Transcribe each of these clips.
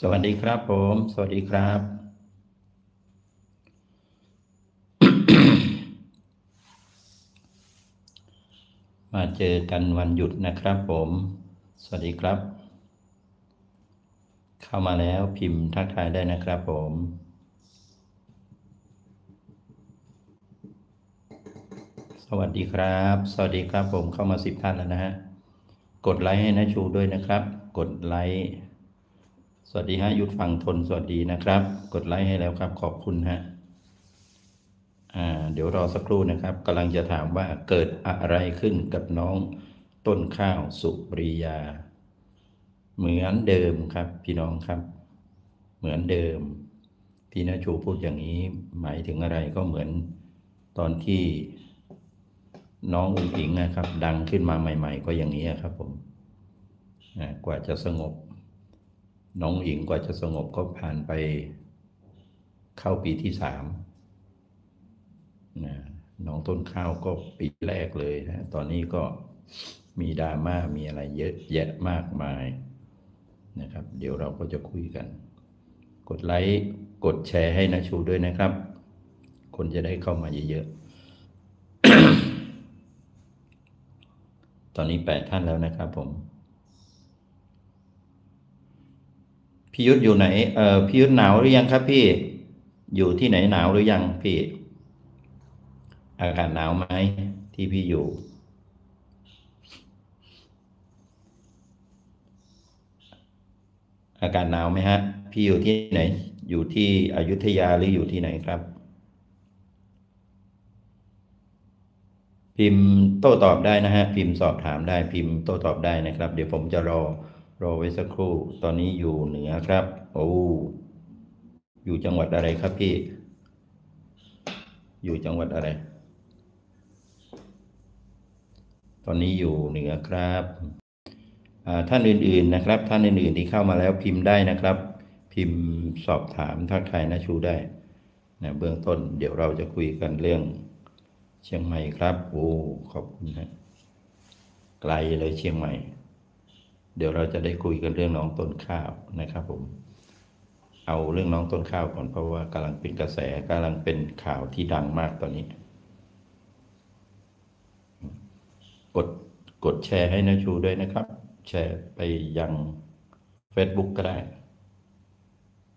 สวัสดีครับผม สวัสดีครับ มาเจอกันวันหยุดนะครับผม สวัสดีครับ เข้ามาแล้วพิมพ์ทักทายได้นะครับผมสวัสดีครับ สวัสดีครับผมเข้ามาสิบท่านแล้วนะฮะ กดไลค์ให้นะชูด้วยนะครับ กดไลค์ สวัสดีฮะยุทธฟังทนสวัสดีนะครับ กดไลค์ให้แล้วครับ ขอบคุณฮะอ่าเดี๋ยวรอสักครู่นะครับกำลังจะถามว่าเกิดอะไรขึ้นกับน้องต้นข้าวสุปริยา เหมือนเดิมครับ พี่น้องครับ เหมือนเดิมพี่นาชูพูดอย่างนี้หมายถึงอะไรก็เหมือนตอนที่น้องอุ๋งอิงนะครับ ดังขึ้นมาใหม่ ๆ ก็อย่างนี้ครับผมอ่ากว่าจะสงบ น้องหญิงกว่าจะสงบก็ผ่านไปเข้าปีที่สามนะน้องต้นข้าวก็ปีแรกเลยนะตอนนี้ก็มีดราม่ามีอะไรเยอะแยะมากมายนะครับ เดี๋ยวเราก็จะคุยกัน กดไลค์กดแชร์ให้นะชูด้วยนะครับ คนจะได้เข้ามาเยอะๆ ตอนนี้แปดท่านแล้วนะครับผม พี่ยุทธอยู่ไหน เออพี่ยุทธหนาวหรือยังครับพี่ อยู่ที่ไหนหนาวหรือยังพี่ อากาศหนาวไหมที่พี่อยู่ อากาศหนาวไหมฮะ พี่อยู่ที่ไหน อยู่ที่อยุธยาหรืออยู่ที่ไหนครับ พิมพ์โต้ตอบได้นะฮะ พิมพ์สอบถามได้พิมพ์โต้ตอบได้นะครับ เดี๋ยวผมจะรอ รอไว้สักครู่ ตอนนี้อยู่เหนือครับ โอ้อยู่จังหวัดอะไรครับพี่ อยู่จังหวัดอะไร ตอนนี้อยู่เหนือครับอ่าท่านอื่นๆนะครับ ท่านอื่นๆที่เข้ามาแล้วพิมพ์ได้นะครับ พิมพ์สอบถามทักทายนะชูได้นะเบื้องต้นเดี๋ยวเราจะคุยกันเรื่องเชียงใหม่ครับ โอ้ขอบคุณนะไกลเลยเชียงใหม่ เดี๋ยวเราจะได้คุยกันเรื่องน้องต้นข้าวนะครับผม เอาเรื่องน้องต้นข้าวก่อนเพราะว่ากำลังเป็นกระแสกำลังเป็นข่าวที่ดังมากตอนนี้ กดกดแชร์ให้นะชูด้วยนะครับ แชร์ไปยัง Facebook ก็ได้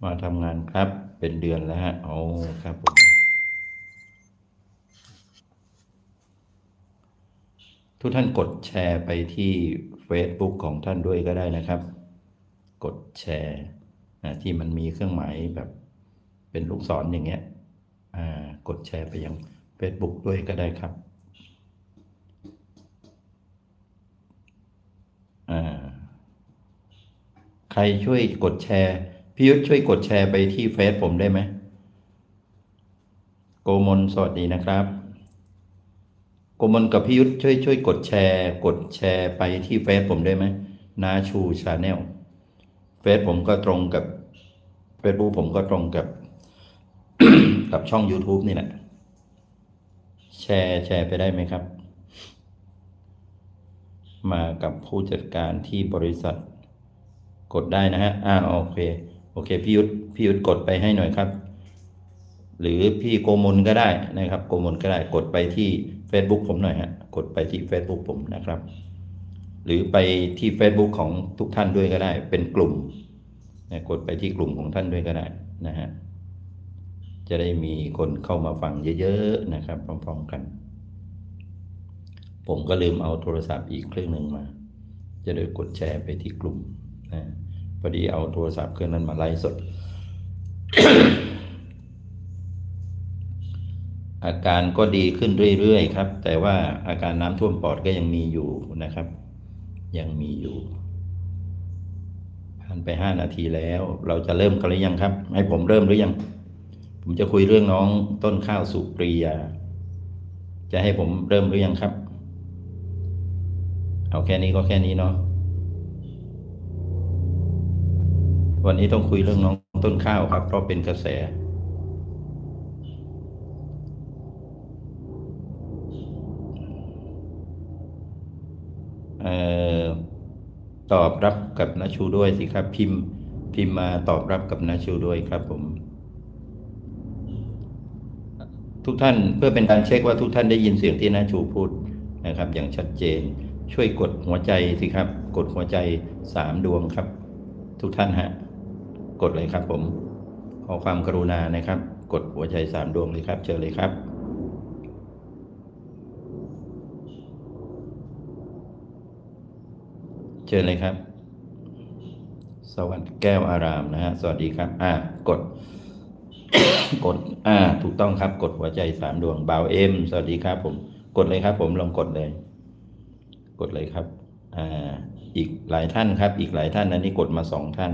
มาทำงานครับเป็นเดือนแล้วฮะโอ้ครับผม ทุกท่านกดแชร์ไปที่ Facebook ของท่านด้วยก็ได้นะครับ กดแชร์นะที่มันมีเครื่องหมายแบบเป็นลูกศรอย่างเงี้ยกดแชร์ไปยัง Facebook ด้วยก็ได้ครับใครช่วยกดแชร์พี่ยุทธช่วยกดแชร์ไปที่เฟซผมได้ไหมโกมลสวัสดีนะครับ กมลกับพี่ยุทธช่วยช่วยกดแชร์ กดแชร์ไปที่เฟซผมได้ไหมนาชูชาแนลเฟซผมก็ตรงกับเฟซบุ๊กผมก็ตรงกับกับช่อง YouTube นี่แหละ แชร์แชร์ไปได้ไหมครับ มากับผู้จัดการที่บริษัท กดได้นะฮะอ่าโอเค โอเค พี่ยุทธพี่ยุทธกดไปให้หน่อยครับ หรือพี่โกมลก็ได้นะครับ โกมลก็ได้กดไปที่ Facebook ผมหน่อยฮะกดไปที่ Facebook ผมนะครับ หรือไปที่ Facebook ของทุกท่านด้วยก็ได้ เป็นกลุ่มนะกดไปที่กลุ่มของท่านด้วยก็ได้นะฮะจะได้มีคนเข้ามาฟังเยอะๆนะครับ พร้อมๆกัน ผมก็ลืมเอาโทรศัพท์อีกเครื่องหนึ่งมา จะได้กดแชร์ไปที่กลุ่มนะพอดีเอาโทรศัพท์เครื่องนั้นมาไลฟ์สด อาการก็ดีขึ้นเรื่อยๆครับ แต่ว่าอาการน้ำท่วมปอดก็ยังมีอยู่นะครับ ยังมีอยู่ผ่านไปห้านาทีแล้ว เราจะเริ่มกันหรือยังครับ ให้ผมเริ่มหรือยัง ผมจะคุยเรื่องน้องต้นข้าวสุปรียา จะให้ผมเริ่มหรือยังครับ เอาแค่นี้ก็แค่นี้เนาะวันนี้ต้องคุยเรื่องน้องต้นข้าวครับ เพราะเป็นกระแส เอ่อ ตอบรับกับนาชูด้วยสิครับ พิมพ์พิมพ์มาตอบรับกับนาชูด้วยครับผม ทุกท่านเพื่อเป็นการเช็คว่าทุกท่านได้ยินเสียงที่นาชูพูดนะครับ อย่างชัดเจน ช่วยกดหัวใจสิครับ กดหัวใจสามดวงครับ ทุกท่านฮะกดเลยครับผมขอความกรุณานะครับ กดหัวใจสามดวงเลยครับเชิญเลยครับ เชิญเลยครับ สวัสดีแก้วอารามนะฮะ สวัสดีครับ อ่ากด กด อ่า ถูกต้องครับ กดหัวใจสามดวงเบาเอ็ม สวัสดีครับผม กดเลยครับ ผมลองกดเลย กดเลยครับ อ่า อีกหลายท่านครับ อีกหลายท่านอันนี้กดมาสองท่าน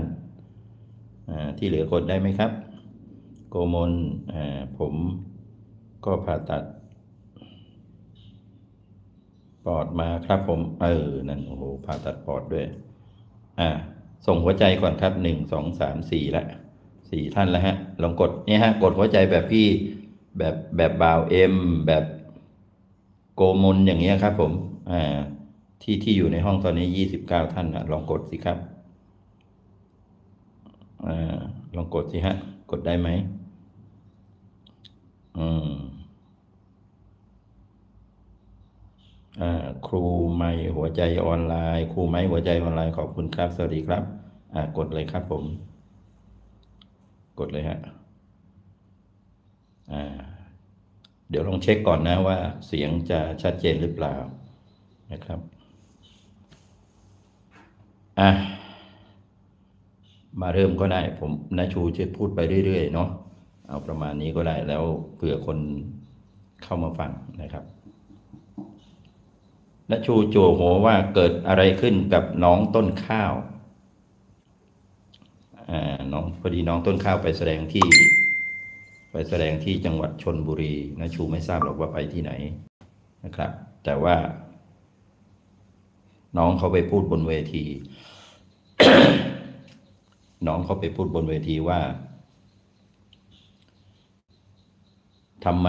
อ่า ที่เหลือกดได้ไหมครับ โกมล อ่า ผมก็ผ่าตัด ปอดมาครับผม เออ นั่นโอ้โหผ่าตัดปอดด้วย อ่า ส่งหัวใจก่อนครับหนึ่งสองสามสี่ละสี่ท่านแล้วฮะ ลองกดเนี่ยฮะ กดหัวใจแบบพี่แบบแบบบาวเอ็มแบบโกมลอย่างเงี้ยครับผม อ่า ที่ที่อยู่ในห้องตอนนี้ยี่สิบเก้าท่านนะลองกดสิครับ อ่า ลองกดสิฮะ กดได้ไหมอืม อ่า ครูไม่หัวใจออนไลน์ ครูไม้หัวใจออนไลน์ขอบคุณครับ สวัสดีครับ กดเลยครับผม กดเลยฮะเดี๋ยวลองเช็คก่อนนะว่าเสียงจะชัดเจนหรือเปล่านะครับอะมาเริ่มก็ได้ ผมนาชูจะพูดไปเรื่อยๆเนาะเอาประมาณนี้ก็ได้แล้วเผื่อคนเข้ามาฟังนะครับ และชูโจโหว่าเกิดอะไรขึ้นกับน้องต้นข้าวอ่าน้องพอดีน้องต้นข้าวไปแสดงที่ ไปแสดงที่จังหวัดชนบุรีนะชูไม่ทราบหรอกว่าไปที่ไหนนะครับ แต่ว่า น้องเขาไปพูดบนเวที น้องเขาไปพูดบนเวทีว่าทำไม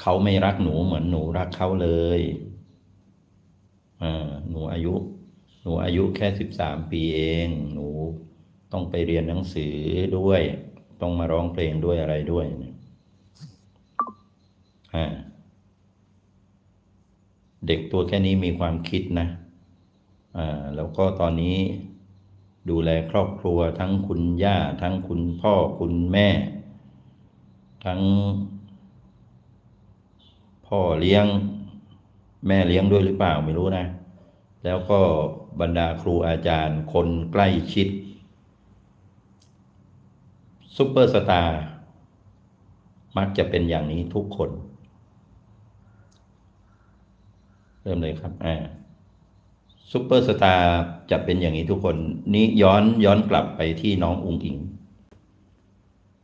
เขาไม่รักหนูเหมือนหนูรักเขาเลยอ่าหนูอายุ หนูอายุแค่สิบสามปีเอง หนูต้องไปเรียนหนังสือด้วย ต้องมาร้องเพลงด้วยอะไรด้วยเนี่ยอ่าเด็กตัวแค่นี้มีความคิดนะ อ่า แล้วก็ตอนนี้ดูแลครอบครัวทั้งคุณย่า ทั้งคุณพ่อคุณแม่ ทั้ง พ่อเลี้ยงแม่เลี้ยงด้วยหรือเปล่าไม่รู้นะ แล้วก็บรรดาครูอาจารย์คนใกล้ชิดซุปเปอร์สตาร์มักจะเป็นอย่างนี้ทุกคน เริ่มเลยครับอ่าซุปเปอร์สตาร์จะเป็นอย่างนี้ทุกคน นี้ย้อนย้อนกลับไปที่น้องอุงอิง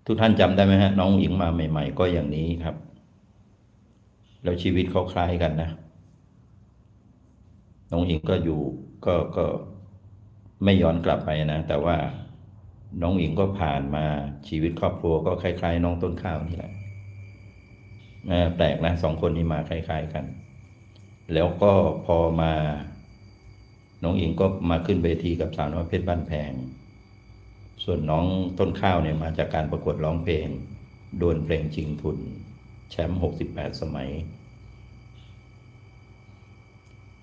ทุกท่านจำได้ไหมฮะ น้องอุงอิงมาใหม่ ๆ ก็อย่างนี้ครับ แล้วชีวิตเขาคล้ายกันนะ น้องอิงก็อยู่ก็ก็ไม่ย้อนกลับไปนะ แต่ว่าน้องอิงก็ผ่านมาชีวิตครอบครัวก็คล้าย ๆ น้องต้นข้าวนี่แหละแปลกนะสองคนนี้มาคล้าย ๆกัน แล้วก็พอมา น้องอิงก็มาขึ้นเวทีกับสาวน้อยเพชรบ้านแพง ส่วนน้องต้นข้าวเนี่ยมาจากการประกวดร้องเพลง โดวลเพลงชิงทุน แชมป์หกสิบแปดสมัย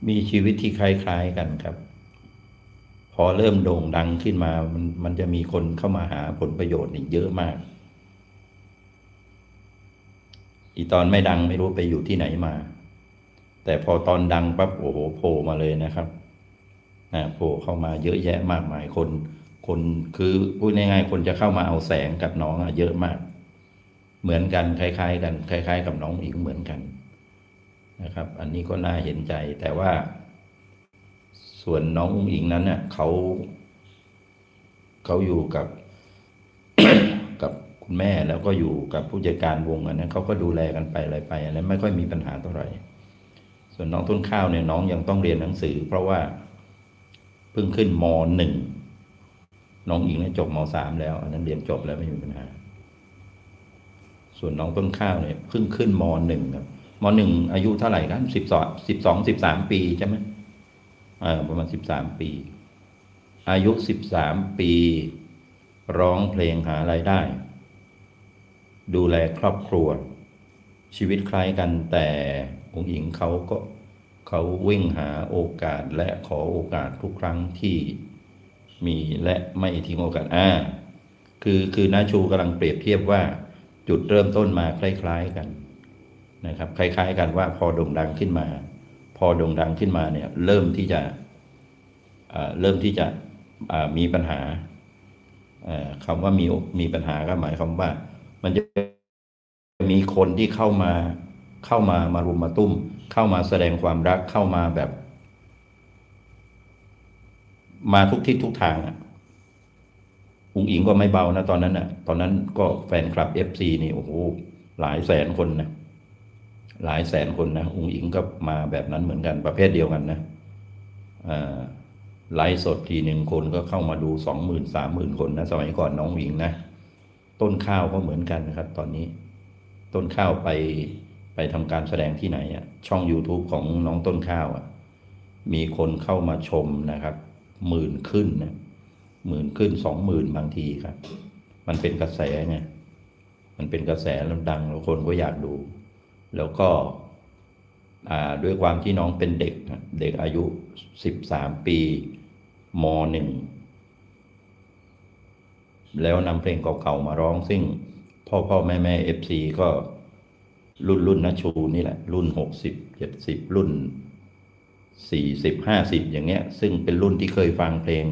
มีชีวิตที่คล้าย ๆกันครับ พอเริ่มโด่งดังขึ้นมา มันมันจะมีคนเข้ามาหาผลประโยชน์นี่เยอะมาก อีตอนไม่ดังไม่รู้ไปอยู่ที่ไหนมา แต่พอตอนดังปั๊บโอ้โหโผล่มาเลยนะครับโผล่เข้ามาเยอะแยะมากมายคน คนคือพูดง่ายๆคนจะเข้ามาเอาแสงกับน้องอะเยอะมาก เหมือนกันคล้าย ๆ กันคล้าย ๆ กับน้องอิงเหมือนกันนะครับ อันนี้ก็น่าเห็นใจแต่ว่า ส่วนน้องอุ้งอิงนั้นเนี่ยเขาเขาอยู่กับกับคุณแม่แล้วก็อยู่กับผู้จัดการวงอันนั้นเขาก็ดูแลกันไปอะไรไปอันนั้นไม่ค่อยมีปัญหาเท่าไหร่ ส่วนน้องต้นข้าวเนี่ยน้องยังต้องเรียนหนังสือ เพราะว่าเพิ่งขึ้นมหนึ่งน้องอิงเนี่ยจบมสามแล้ว อันนั้นเรียนจบแล้วไม่มีปัญหา ส่วนน้องต้นข้าวเนี่ยเพิ่งขึ้นมหนึ่งครับมหนึ่งอายุเท่าไหร่ครับสิบสองสิบสองสิบสามปีใช่ไหมอ่าประมาณสิบสามปี อายุ13ปี ร้องเพลงหารายได้ ดูแลครอบครัว ชีวิตคล้ายกันแต่องค์หญิงเขาก็เขาวิ่งหาโอกาสและขอโอกาสทุกครั้งที่มีและไม่ทิ้งโอกาสอ่าคือคือนาชูกำลังเปรียบเทียบว่า จุดเริ่มต้นมาคล้าย ๆกันนะครับ คล้าย ๆ กันว่าพอโด่งดังขึ้นมา พอโด่งดังขึ้นมาเนี่ยเริ่มที่จะเริ่มที่จะมีปัญหาเอ่อคำว่ามีมีปัญหาก็หมายความว่า มันจะมีคนที่เข้ามาเข้ามามารุมมาตุ้ม เข้ามาแสดงความรักเข้ามาแบบ มาทุกทิศทุกทางอะ อุงอิงก็ไม่เบานะตอนนั้นอะ ตอนนั้นก็แฟนคลับเอฟซีนี่โอ้โหหลายแสนคนนะหลายแสนคนนะอุงอิงก็มาแบบนั้นเหมือนกันประเภทเดียวกันนะไลฟ์สดทีหนึ่งคนก็เข้ามาดูสองหมื่นสามหมื่นคนนะสมัยก่อนน้องหญิงนะต้นข้าวก็เหมือนกันนะครับ ตอนนี้ ต้นข้าวไปไปทำการแสดงที่ไหนอะช่อง YouTube ของน้องต้นข้าวอะมีคนเข้ามาชมนะครับ หมื่นขึ้นนะ หมื่นขึ้นสองหมื่นบางทีครับ มันเป็นกระแสไงมันเป็นกระแสแล้วดังแล้วคนก็อยากดู แล้วก็ด้วยความที่น้องเป็นเด็ก เด็กอายุสิบสามปีมหนึ่งแล้วนำเพลงเก่าๆมาร้องซึ่งพ่อพ่อแม่แม่เอฟซีก็รุ่นรุ่นนชูนี่แหละ รุ่นหกสิบเจ็ดสิบรุ่นสี่สิบห้าสิบอย่างเงี้ย ซึ่งเป็นรุ่นที่เคยฟังเพลง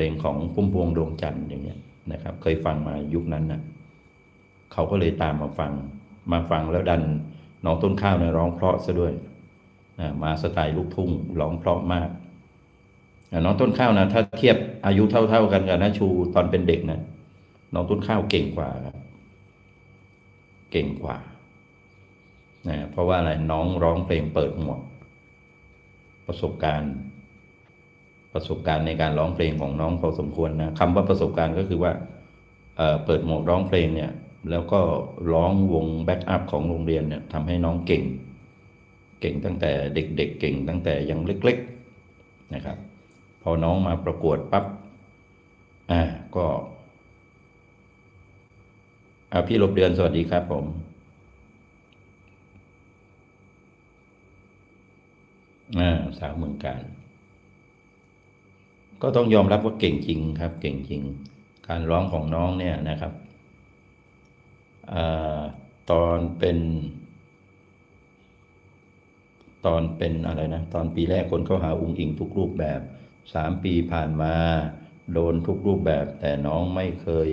ลงของพุ่มพวงดวงจันทร์อย่างเงี้ยนะครับ เคยฟังมายุคนั้นนะเขาก็เลยตามมาฟัง มาฟังแล้วดันน้องต้นข้าวเนี่ยร้องเพราะซะด้วยมาสไตล์ลูกทุ่งร้องเพราะมากน้องต้นข้าวนะถ้าเทียบอายุเท่า ๆกันกับน้าชูตอนเป็นเด็กนะน้องต้นข้าวเก่งกว่าครับเก่งกว่านะเพราะว่าอะไรน้องร้องเพลงเปิดหมวกประสบการณ์ ประสบการณ์ในการร้องเพลงของน้องพอสมควรนะคำว่าประสบการณ์ก็คือว่าเเปิดหมวกร้องเพลงเนี่ยแล้วก็ร้องวงแบ็กอัพของโรงเรียนเนี่ยทำให้น้องเก่ง เก่งตั้งแต่เด็กๆเก่งตั้งแต่ยังเล็กๆนะครับ พอน้องมาประกวดปั๊บอ่าก็อ่าพี่ลบเดือนสวัสดีครับผมอ่าสาวเมืองการ ก็ต้องยอมรับว่าเก่งจริงครับ เก่งจริง การร้องของน้องเนี่ยนะครับอตอนเป็น ตอนเป็นอะไรนะ ตอนปีแรกคนเข้าหาอุงอิงทุกรูปแบบสามปีผ่านมาโดนทุกรูปแบบ แต่น้องไม่เคย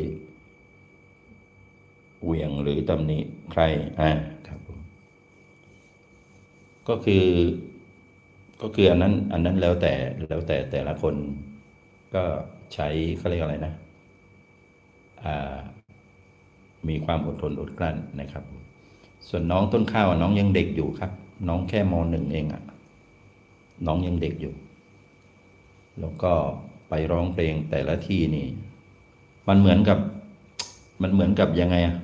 เหวี่ยงหรือตำหนิใครอ่าครับผมก็คือก็คืออันนั้นอันนั้นแล้วแต่แล้วแต่แต่ละคน ก็ใช้เขาเรียกอะไรนะอ่ามีความอดทนอดกลั้นนะครับ ส่วนน้องต้นข้าวน้องยังเด็กอยู่ครับ น้องแค่มหนึ่งเองอะน้องยังเด็กอยู่ แล้วก็ไปร้องเพลงแต่ละที่นี่ มันเหมือนกับ มันเหมือนกับยังไงอะ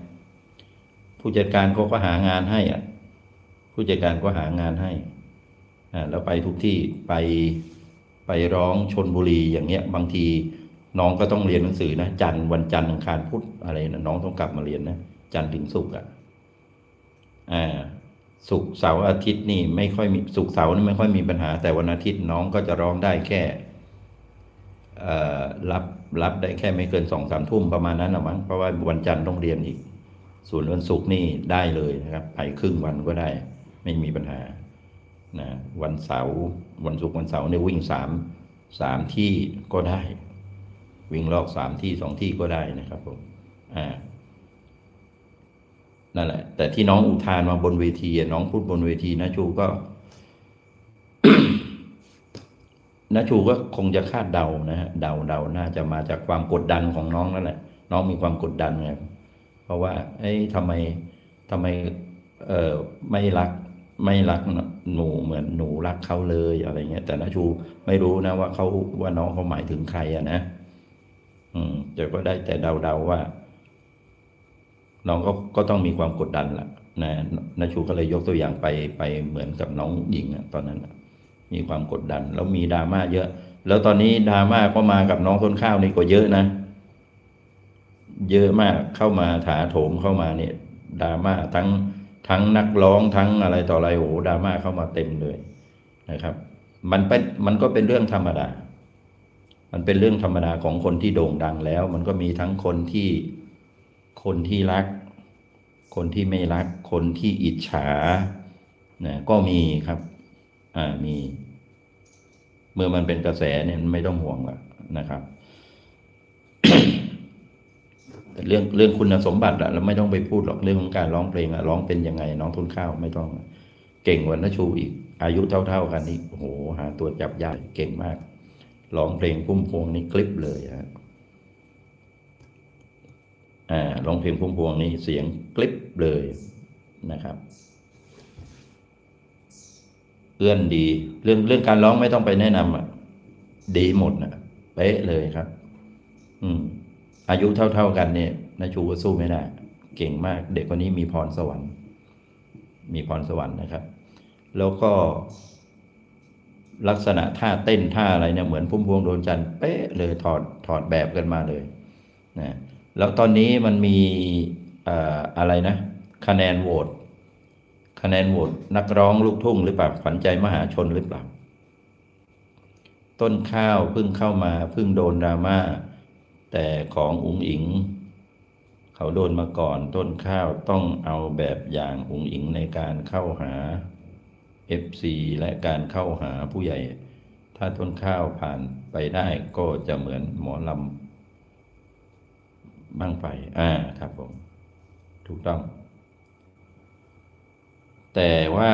ผู้จัดการเขาก็หางานให้อะ ผู้จัดการก็หางานให้อ่าแล้วไปทุกที่ไป ไปร้องชนบุรีอย่างเงี้ยบางทีน้องก็ต้องเรียนหนังสือนะจันทร์วันจันทร์อังคารพุธอะไรนะน้องต้องกลับมาเรียนนะจันทร์ถึงศุกร์อะอ่าศุกร์เสาร์อาทิตย์นี่ไม่ค่อยมีศุกร์เสาร์นี่ไม่ค่อยมีปัญหา แต่วันอาทิตย์น้องก็จะร้องได้แค่อ่อรับรับได้แค่ไม่เกินสองสามทุ่มประมาณนั้นนะมั้งเพราะว่าวันจันทร์ต้องเรียนอีก ส่วนวันศุกร์นี่ได้เลยนะครับไปครึ่งวันก็ได้ ไม่มีปัญหานะวันเสาร์ วันศุกร์วันเสาร์เนี่ยวิ่งสามสามที่ก็ได้ วิ่งลอกสามที่สองที่ก็ได้นะครับผมอ่านั่นแหละ แต่ที่น้องอุทานมาบนเวที น้องพูดบนเวทีนะชูก็นาชูก็คงจะคาดเดานะฮะเดาเดาน่าจะมาจากความกดดันของน้องนั่นแหละ น้องมีความกดดันไงเพราะว่า เอ้ยทำไมทำไม เออไม่รัก ไม่รักหนูเหมือนหนูรักเขาเลยอะไรเงี้ยแต่นาชูไม่รู้นะว่าเขาว่าน้องเขาหมายถึงใครอะนะอืมแต่ก็ได้แต่เดาเดาว่า น้องก็ก็ต้องมีความกดดันแหละนะนาชูก็เลยยกตัวอย่างไปไปเหมือนกับน้องหญิงอะตอนนั้นมีความกดดัน แล้วมีดราม่าเยอะ แล้วตอนนี้ดราม่าก็มากับน้องต้นข้าวนี่ก็เยอะนะเยอะมากเข้ามาถาโถมเข้ามาเนี่ยดราม่าทั้ง ทั้งนักร้องทั้งอะไรต่ออะไรโอ้โหดราม่าเข้ามาเต็มเลยนะครับ มันเป็นมันก็เป็นเรื่องธรรมดา มันเป็นเรื่องธรรมดาของคนที่โด่งดังแล้ว มันก็มีทั้งคนที่คนที่รัก คนที่ไม่รัก คนที่อิจฉานะก็มีครับ อ่ามี เมื่อมันเป็นกระแสเนี่ยไม่ต้องห่วงละนะครับ แต่เรื่องเรื่องคุณสมบัติอะเราไม่ต้องไปพูดหรอกเรื่องของการร้องเพลงอะร้องเป็นยังไง น้องทุนข้าวไม่ต้อง เก่งกวันนชูอีก อายุเท่า ๆกันนี่โอ้โหหาตัวจับยากเก่งมากร้องเพลงพุ่มพวงนี่คลิปเลยฮะอ่าร้องเพลงพุ่มพวงนี่เสียงคลิปเลยนะครับเอื้อนดี เรื่องเรื่องการร้องไม่ต้องไปแนะนำอะ ดีหมดนะเป๊ะเลยครับ อืม อายุเท่า ๆกันเนี่ยนาชูก็สู้ไม่ได้ เก่งมาก เด็กคนนี้มีพรสวรรค์ มีพรสวรรค์นะครับ แล้วก็ ลักษณะท่าเต้นท่าอะไรเนี่ยเหมือนพุ่มพวงโดนจันทร์เป๊ะเลยถอดถอดแบบกันมาเลยนะแล้วตอนนี้มันมีเอ่ออะไรนะ คะแนนโหวตคะแนนโหวตนักร้องลูกทุ่งหรือเปล่าขวัญใจมหาชนหรือเปล่า ต้นข้าวเพิ่งเข้ามาเพิ่งโดนดราม่า แต่ของอุ๋งอิง เขาโดนมาก่อนต้นข้าวต้องเอาแบบอย่างอุ๋งอิงในการเข้าหา FC และการเข้าหาผู้ใหญ่ ถ้าต้นข้าวผ่านไปได้ก็จะเหมือนหมอลำบ้างไฟอ่าครับผม ถูกต้อง แต่ว่า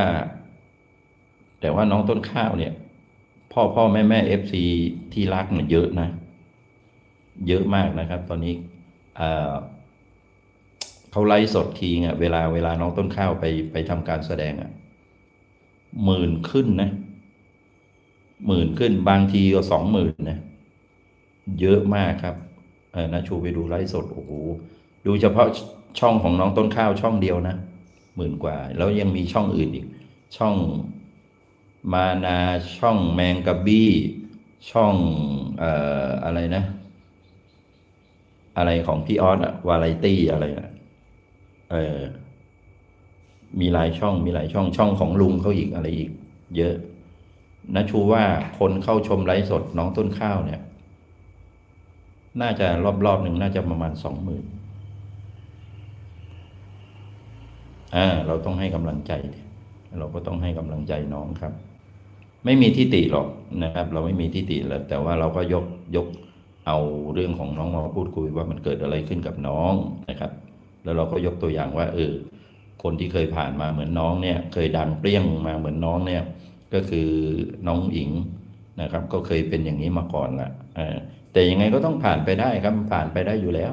แต่ว่าน้องต้นข้าวเนี่ย พ่อพ่อแม่แม่เอฟซีที่รักเนี่ยเยอะนะ เยอะมากนะครับ ตอนนี้เขาไลฟ์สดทีอะเวลาเวลาน้องต้นข้าวไปไปทำการแสดงอะหมื่นขึ้นนะหมื่นขึ้นบางทีก็สองหมื่นนะเยอะมากครับเออนะชูไปดูไลฟ์สดโอ้โหดูเฉพาะช่องของน้องต้นข้าวช่องเดียวนะหมื่นกว่า แล้วยังมีช่องอื่นอีก ช่องมานาช่องแมงกะบี้ ช่องเอ่ออะไรนะ อะไรของพี่ออสอะวาไรตี้อะไรอะเออมีหลายช่องมีหลายช่องช่องของลุงเขาอีกอะไรอีก เยอะนะชูว่าคนเข้าชมไลฟ์สดน้องต้นข้าวเนี่ย น่าจะรอบๆหนึ่งน่าจะประมาณสองหมื่นอ่าเราต้องให้กำลังใจ เราก็ต้องให้กำลังใจน้องครับ ไม่มีที่ติหรอกนะครับ เราไม่มีที่ติแล้วแต่ว่าเราก็ยกยก เอาเรื่องของน้องมาพูดคุยว่ามันเกิดอะไรขึ้นกับน้องนะครับ แล้วเราก็ยกตัวอย่างว่า เออ คนที่เคยผ่านมาเหมือนน้องเนี่ย เคยดังเปรี้ยงมาเหมือนน้องเนี่ย ก็คือน้องอิงนะครับ ก็เคยเป็นอย่างนี้มาก่อนละแต่ยังไงก็ต้องผ่านไปได้ครับผ่านไปได้อยู่แล้ว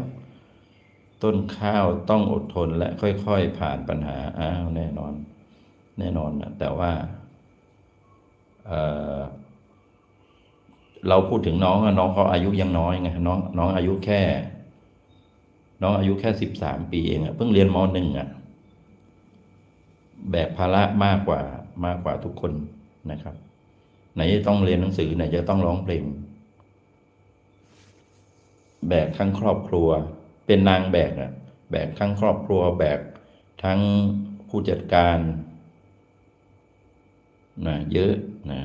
ต้นข้าวต้องอดทนและค่อยๆผ่านปัญหาอ้าวแน่นอน แน่นอนนะแต่ว่า เอ่อ เราพูดถึงน้องน้องเขาอายุยังน้อยไงน้องน้องอายุแค่ น้องอายุแค่สิบสามปีเองอะเพิ่งเรียนมหนึ่งอะแบกภาระมากกว่ามากกว่าทุกคนนะครับ ไหนจะต้องเรียนหนังสือไหนจะต้องร้องเพลงแบกทั้งครอบครัว เป็นนางแบกอะแบกทั้งครอบครัว แบกทั้งผู้จัดการนะเยอะนะ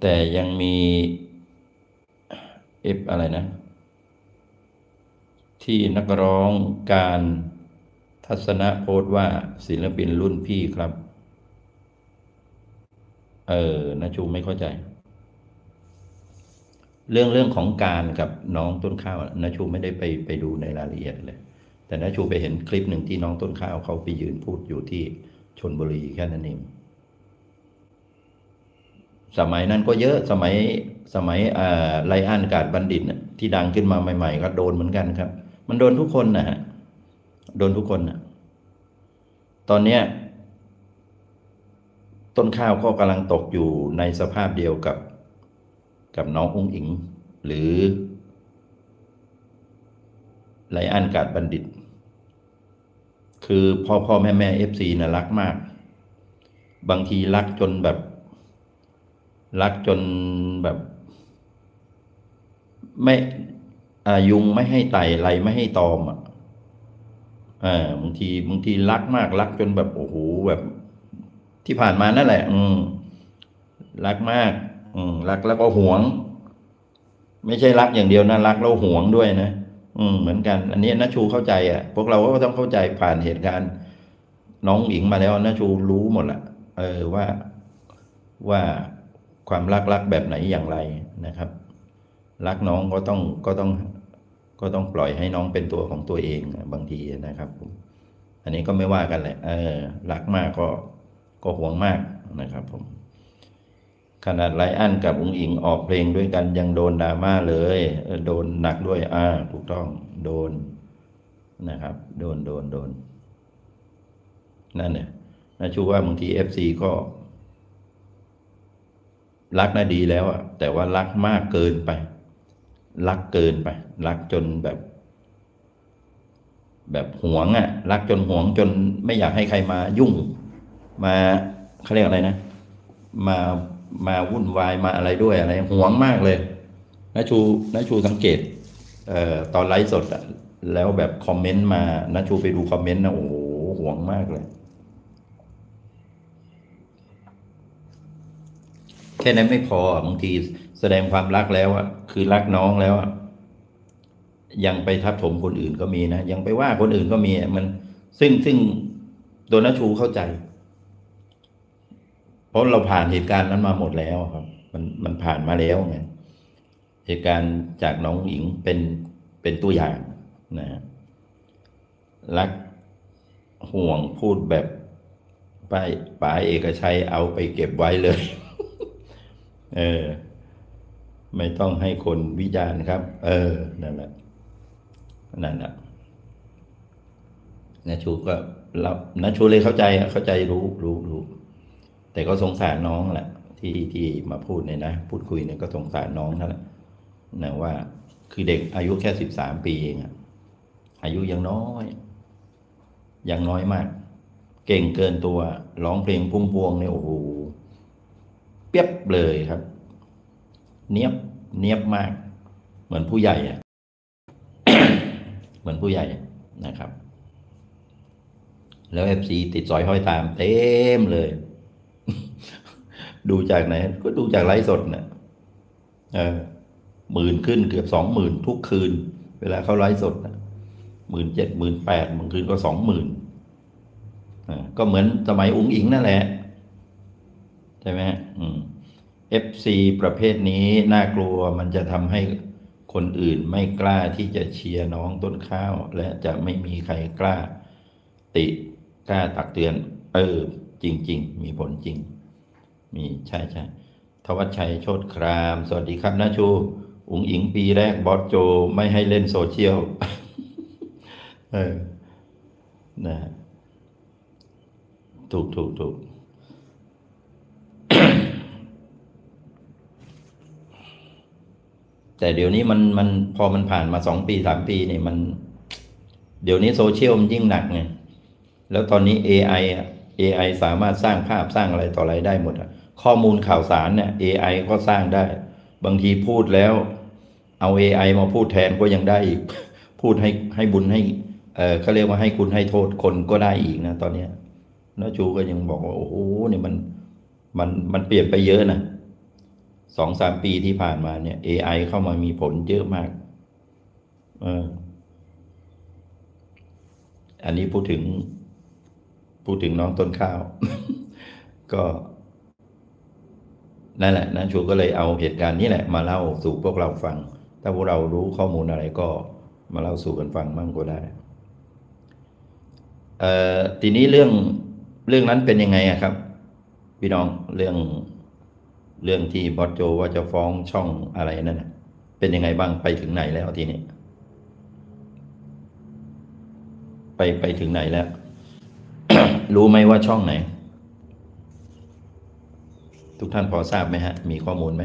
แต่ยังมีเอฟอะไรนะ ที่นักร้องการทัศนะโพสต์ว่าศิลปินรุ่นพี่ครับ เออนะชูไม่เข้าใจ เรื่องเรื่องของการกับน้องต้นข้าวนะชูไม่ได้ไปไปดูในรายละเอียดเลย แต่นะชูไปเห็นคลิปหนึ่งที่น้องต้นข้าวเขาไปยืนพูดอยู่ที่ชนบุรีแค่นั้นเอง สมัยนั้นก็เยอะสมัยสมัยไลอ้านกาดบัณฑิตที่ดังขึ้นมาใหม่ ๆ ก็โดนเหมือนกันครับ มันโดนทุกคนนะฮะโดนทุกคนนะตอนเนี้ยต้นข้าวก็กำลังตกอยู่ในสภาพเดียวกับ กับน้องอุ้งอิง หรือไลอ้านกาดบัณฑิต คือพ่อพ่อแม่แม่เอฟซีนะรักมาก บางทีรักจนแบบ รักจนแบบ ไม่อายุงไม่ให้ไต่ไรไม่ให้ตอมอะอ่าบางทีบางทีรักมากรักจนแบบโอ้โหแบบที่ผ่านมานั่นแหละ อืม รักมาก อืม รักแล้วก็หวง ไม่ใช่รักอย่างเดียวนะรักแล้วหวงด้วยนะอืม เหมือนกัน อันนี้นะชูเข้าใจอะ พวกเราก็ต้องเข้าใจผ่านเหตุการณ์ น้องอิงมาแล้วนะชูรู้หมดละเออว่าว่า ความรักรักแบบไหนอย่างไรนะครับ รักน้องก็ต้องก็ต้องก็ต้องปล่อยให้น้องเป็นตัวของตัวเองบางทีนะครับผมอันนี้ก็ไม่ว่ากันแหละเออรักมากก็ก็ห่วงมากนะครับผมขนาดไลอันกับอุงอิงออกเพลงด้วยกันยังโดนดราม่าเลย โดนหนักด้วยอ่าถูกต้องโดนนะครับ โดนโดนโดนนั่นเนี่ยนะชูว่าบางทีเอฟซีก็ รักน่าดีแล้วอะแต่ว่ารักมากเกินไป รักเกินไป รักจนแบบ แบบหวงอะรักจนหวงจนไม่อยากให้ใครมายุ่ง มาเขาเรียกอะไรนะ มามาวุ่นวายมาอะไรด้วยอะไรหวงมากเลยนะชูนะชูสังเกตเอ่อตอนไลฟ์สดอะแล้วแบบคอมเมนต์มานะชูไปดูคอมเมนต์นะโอ้โหหวงมากเลย ค่นั้นไม่พอบางทีแสดงความรักแล้วอะคือรักน้องแล้วอะยังไปทับถมคนอื่นก็มีนะยังไปว่าคนอื่นก็มีอะมัน ซึ่งซึ่งตัวนชูเข้าใจ เพราะเราผ่านเหตุการณ์นั้นมาหมดแล้วครับ มันมันผ่านมาแล้วไงเหตุการณ์จากน้องหญิงเป็นเป็นตัวอย่างนะรักห่วงพูดแบบป้ายป๋าเอกชัยเอาไปเก็บไว้เลย เออ ไม่ต้องให้คนวิจารณ์ครับ เออ นั่นแหละ นั่นแหละนะชูก็รับนะชูเลยเข้าใจเข้าใจรู้รู้รู้ แต่ก็สงสารน้องแหละ ที่ที่มาพูดเนี่ยนะ พูดคุยเนี่ยก็สงสารน้องนั่นแหละนะว่า คือเด็กอายุแค่สิบสามปีเองอะอายุยังน้อย ยังน้อยมาก เก่งเกินตัว ร้องเพลงพุ่มพวงเนี่ยโอ้โห เปียบเลยครับ เนียบเนียบมาก เหมือนผู้ใหญ่อะเหมือนผู้ใหญ่นะครับ แล้วเอฟซีติดสอยห้อยตาม เต็มเลย ดูจากไหน ก็ดูจากไลฟ์สดนะเออหมื่นขึ้นเกือบสองหมื่นทุกคืน เวลาเขาไลฟ์สดนะหมื่นเจ็ดหมื่นแปดบางคืนก็สองหมื่นก็เหมือนสมัยอุ้งอิงนั่นแหละ ช่ไหมฮะอืม FC ประเภทนี้น่ากลัวมันจะทำให้คนอื่นไม่กล้าที่จะเชียร์น้องต้นข้าว และจะไม่มีใครกล้า ติกล้าตักเตือน เออ จริง ๆ มีผลจริง มีใช่ใช่ทวัชชัยโชตคราม สวัสดีครับนาชู อุ๋งอิงปีแรกบอสโจไม่ให้เล่นโซเชียล เออ นะ ถูกถูกถูก แต่เดี๋ยวนี้มันมันพอมันผ่านมาสองปีสามปีเนี่ยมัน เดี๋ยวนี้โซเชียลมันยิ่งหนักไงแล้วตอนนี้ AI อะ AI สามารถสร้างภาพสร้างอะไรต่ออะไรได้หมดอะข้อมูลข่าวสารเนี่ย AI ก็สร้างได้ บางทีพูดแล้ว เอา AI มาพูดแทนก็ยังได้อีก พูดให้ให้บุญให้ เออเขาเรียกว่าให้คุณให้โทษคนก็ได้อีกนะตอนเนี้ยน้าจูก็ยังบอกว่าโอ้โหเนี่ยมัน มันมันเปลี่ยนไปเยอะนะสองสามปีที่ผ่านมาเนี่ย AI เข้ามามีผลเยอะมากเอออันนี้พูดถึง พูดถึงน้องต้นข้าว ก็นั่นแหละนะชูก็เลยเอาเหตุการณ์นี้แหละ มาเล่าสู่พวกเราฟัง ถ้าพวกเรารู้ข้อมูลอะไรก็มาเล่าสู่กันฟังมั่งก็ได้เอ่อทีนี้เรื่องเรื่องนั้นเป็นยังไงอะครับ พี่น้องเรื่องเรื่องที่บอสโจว่าจะฟ้องช่องอะไรนั่นเป็นยังไงบ้างไปถึงไหนแล้วทีนี้ไปไปถึงไหนแล้ว รู้ไหมว่าช่องไหน ทุกท่านพอทราบไหมฮะ มีข้อมูลไหม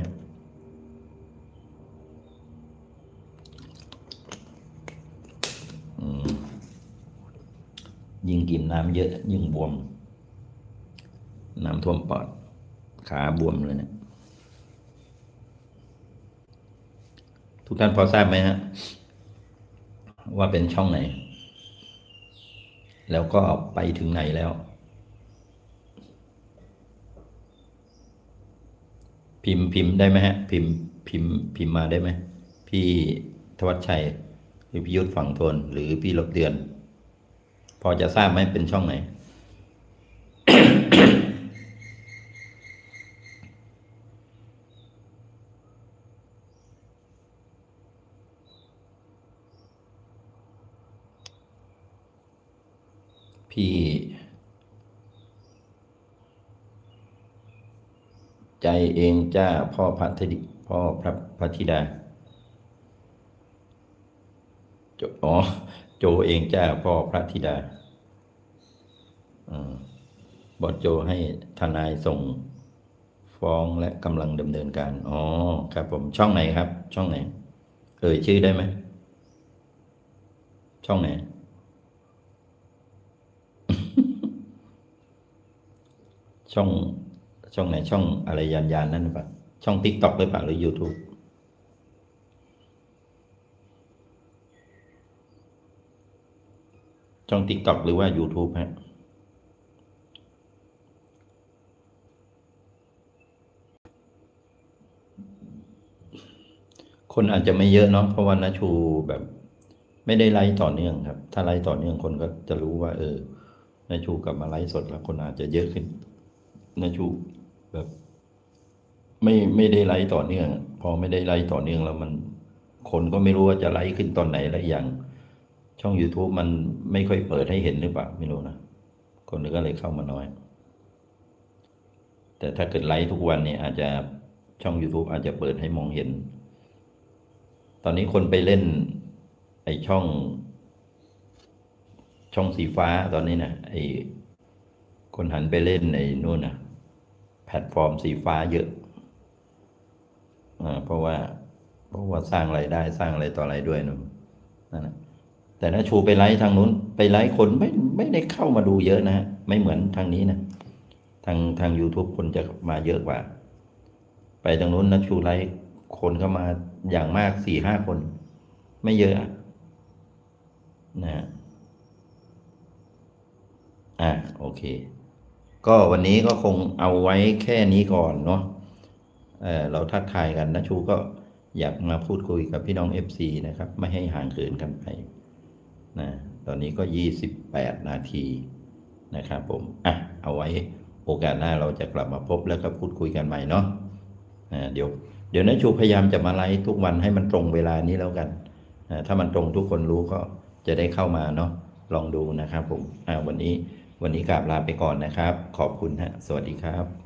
อืมยิ่งกินน้ำเยอะ ยิ่งบวม น้ำท่วมปอด ขาบวมเลยเนะี่ยทุกท่านพอทราบไหมฮะ ว่าเป็นช่องไหน แล้วก็ไปถึงไหนแล้ว พิมพ์พิมพ์ได้ไหมฮะ พิมพ์พิมพ์พิมพ์มาได้ไหม พี่ธวัชชัยหรือพี่ยุทธฝั่งทนหรือพี่ลบเดือน พอจะทราบไหมเป็นช่องไหน พี่ใจเองจ้าพ่อพระธิดพ่อพระพระธิดาโจอ๋อโจเองจ้าพ่อพระธิดาอาบอสโจให้ทนายส่งฟ้องและกำลังดำเนินการ อ๋อ ครับผม ช่องไหนครับ ช่องไหน เอ่ยชื่อได้ไหม ช่องไหน ช่องช่องไหนช่องอะไรยานยานนั่นหรือเปล่าช่องติ๊กต็อกหรือเปล่าหรือ YouTube ช่องติ๊กตอกหรือว่า YouTube ฮะคนอาจจะไม่เยอะเนาะเพราะว่านาชูแบบ ไม่ได้ไลฟ์ต่อเนื่องครับ ถ้าไลฟ์ต่อเนื่องคนก็จะรู้ว่า เออนาชูกลับมาไลฟ์สดแล้วคนอาจจะเยอะขึ้น นาชูแบบ ไม่ไม่ได้ไลฟ์ต่อเนื่อง พอไม่ได้ไลฟ์ต่อเนื่องแล้วมัน คนก็ไม่รู้ว่าจะไลฟ์ขึ้นตอนไหนและอย่าง ช่อง YouTube มันไม่ค่อยเปิดให้เห็นหรือเปล่าไม่รู้นะคนก็เลยเข้ามาน้อย แต่ถ้าเกิดไลฟ์ทุกวันเนี่ย อาจจะช่อง YouTube อาจจะเปิดให้มองเห็น ตอนนี้คนไปเล่น ไอช่อง ช่องสีฟ้าตอนนี้นะไอคนหันไปเล่นไอ้นู่นนะ พลตฟอร์มสีฟ้าเยอะอ่าเพราะว่าเพราะว่าสร้างไรายได้สร้างอะไรต่ออะไรด้วยนะนั่นนะแต่ถ้าชูไปไลฟ์ทางนู้น ไปไลฟ์คนไม่ไม่ได้เข้ามาดูเยอะนะฮะไม่เหมือนทางนี้นะทางทาง YouTube คนจะมาเยอะกว่า ไปทางนู้นนะชูไลฟ์คนเข้ามาอย่างมากสี่ห้าคน ไม่เยอะอะนะฮะอะโอเค ก็วันนี้ก็คงเอาไว้แค่นี้ก่อนเนาะเออเราทักทายกันนะชูก็อยากมาพูดคุยกับพี่น้อง FC นะครับ ไม่ให้ห่างเขินกันไปนะตอนนี้ก็ 28 นาทีนะครับผม อะ เอาไว้โอกาสหน้าเราจะกลับมาพบแล้วก็พูดคุยกันใหม่เนาะอ่าเดี๋ยวเดี๋ยวนะชูพยายามจะมาไลฟ์ทุกวันให้มันตรงเวลานี้แล้วกันอ่าถ้ามันตรงทุกคนรู้ก็จะได้เข้ามาเนาะลองดูนะครับผมอ่าวันนี้ วันนี้กราบลาไปก่อนนะครับ ขอบคุณฮะ สวัสดีครับ